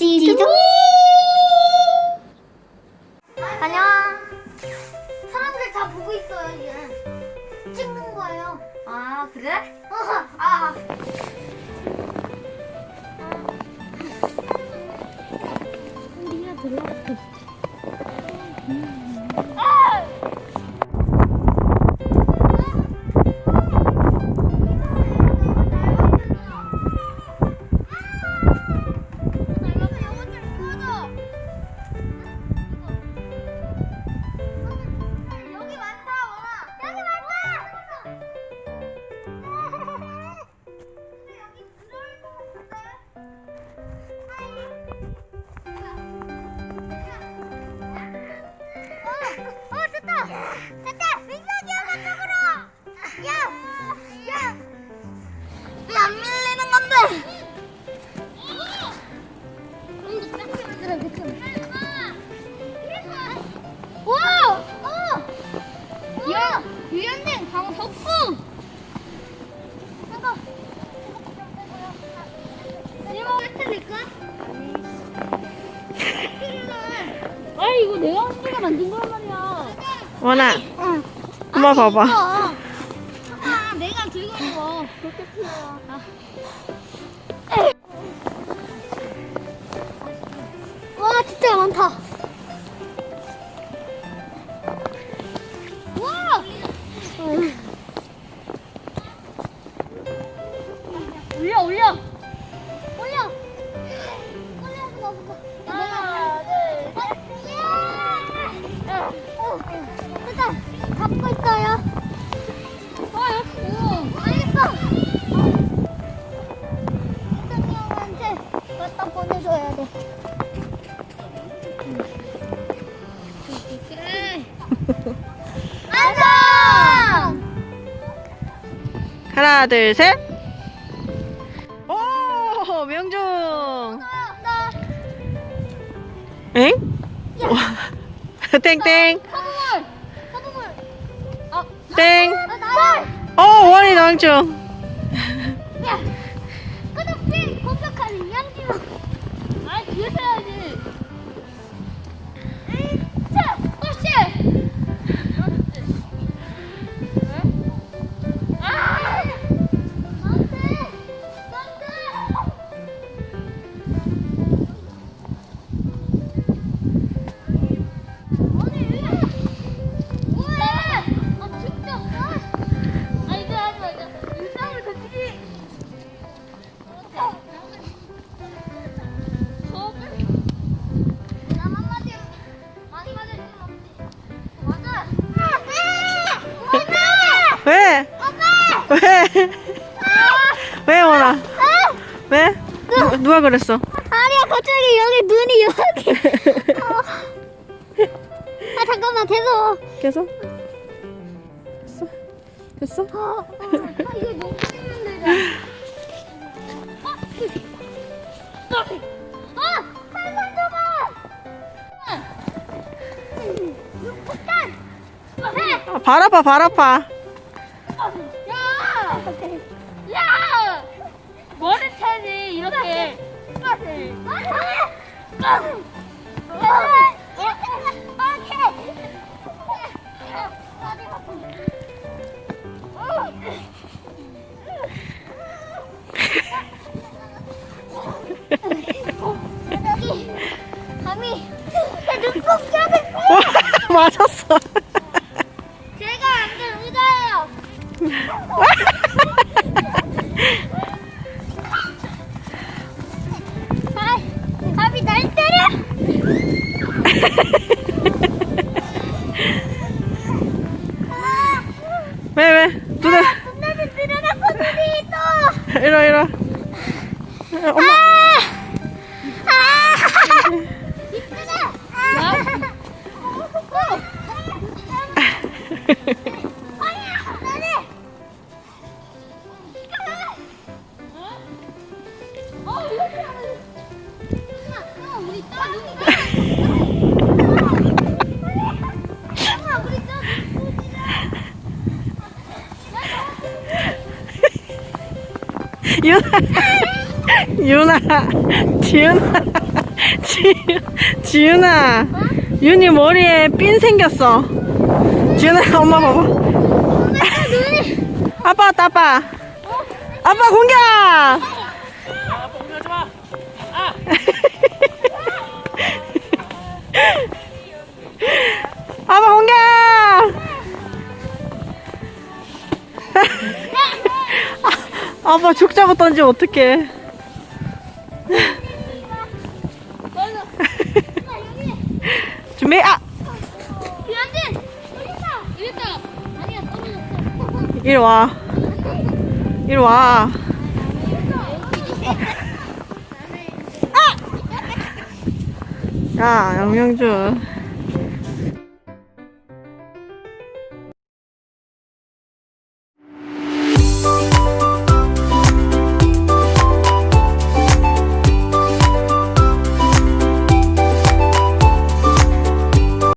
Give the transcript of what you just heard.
찌둥 안녕. 사람들 다 보고 있어요 지금 찍는 거예요. 아 그래? 아. 우리가 들어갔어 어, 어 됐다 됐다 민석이 형아 쪽으로 야 야 왜 안 밀리는 건데! 어! 야! 유연된 강석구! 이거 내가 언니가 만든 거란 말이야. 원아, 응. 엄마 봐봐. 아 내가 들고 있는 거. 그렇게 필요해 와 진짜 많다. 와! 올려 올려 올려 잡고 있어요 보내줘야 돼. 안녕! 하나, 둘, 셋. 오, 명중. 나 엥? 땡땡, 서브물 어 땡. 어, 원이 명중. 왜? 왜, 원아? 왜? 누, 누가 그랬어? 아니야 갑자기 여기 눈이 여기 어. 아 잠깐만 계속 계속? 됐어? 됐어? 어, 어. 아 이거 너무 힘든데 어, 어, 팔만 줘봐. 폭탄. 해. 아, 발 아파, 발 아파. 야! 야! 머리 차지 이렇게. 왜, 왜? 누가, 분명히 늘어났고 눈이 또. 이 유나. 지윤아. 지, 지윤아, 윤이 머리에 삔 생겼어. 지윤아, 엄마 봐봐. 아빠 왔다, 아빠. 아빠 공격! 아빠 아, 아빠 죽 잡아 던지면 어떡해. 준비, 아! 이리 와. 이리 와. 야, 양명준.